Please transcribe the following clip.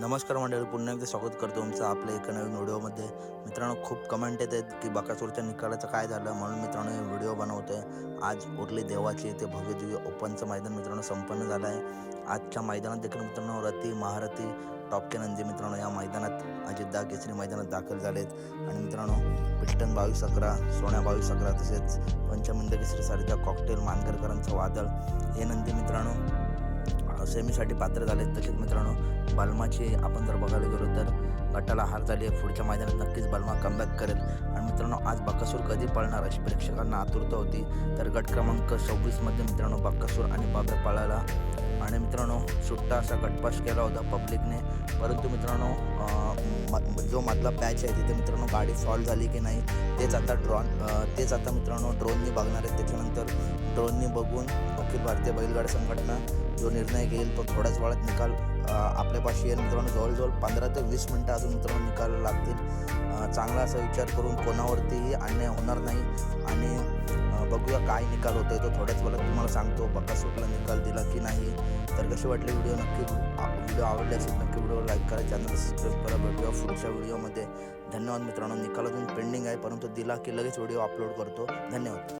नमस्कार मंडळी पुन्हा एकदा स्वागत करतो तुमचं आपल्या एका नवीन व्हिडिओमध्ये. मित्रांनो खूप कमेंट येत आहेत की बकासूरच्या निकालाचं काय झालं म्हणून मित्रांनो हे व्हिडिओ बनवतो आहे आज उरली देवाची ते भव्यदिव्य ओपनचं मैदान मित्रांनो संपन्न झालं आहे आजच्या मैदानात देखील मित्रांनो रती महारथी टॉपके नंदी मित्रांनो या मैदानात अजितदा केसरी मैदानात दाखल झालेत. आणि मित्रांनो पिल्टन बावीस अकरा सोन्या बावीस अकरा तसेच पंचमिंद केसरी सारख्या कॉकटेल मानकरकरांचं वादळ. हे नंदी मित्रांनो सेमीसाठी पात्र झाले तसेच मित्रांनो बालमाची आपण जर बघायला गेलो तर गटाला हार झाली आहे. पुढच्या मैदानात नक्कीच बालमा कमबॅक करेल. आणि मित्रांनो आज बक्कासूर कधी पळणार? अशी प्रेक्षकांना आतुरता होती. तर गट क्रमांक सव्वीसमध्ये मित्रांनो बक्कासूर आणि बाब्या पळाला आणि मित्रांनो सुट्टा असा गटपास केला होता पब्लिकने परंतु मित्रांनो जो मधला पॅच आहे तिथे मित्रांनो गाडी सॉल्व झाली की नाही तेच आता ड्रॉन तेच आता मित्रांनो ड्रोननी बघणार आहेत त्याच्यानंतर ड्रोननी बघून अखिल भारतीय बैलगाडी संघटना जो निर्णय घेईल तो थोड्याच वेळात निकाल आपल्यापाशी येईल. मित्रांनो जवळजवळ पंधरा ते वीस मिनटं अजून मित्रांनो निकाल लागतील. चांगला असा विचार करून कोणावरतीही अन्याय होणार नाही. आणि बघूया काय निकाल होतोय तो. थोड्याच वेळात तुम्हाला सांगतो. बकासूरला निकाल दिला की नाही. तर कसे वाटले व्हिडिओ? नक्की व्हिडिओ आवडले असेल नक्की व्हिडिओ लाईक करा. चॅनल सबस्क्राईब करा. भेटूया पुढच्या व्हिडिओमध्ये. धन्यवाद मित्रांनो. निकाल अजून पेंडिंग आहे परंतु दिला की लगेच व्हिडिओ अपलोड करतो. धन्यवाद.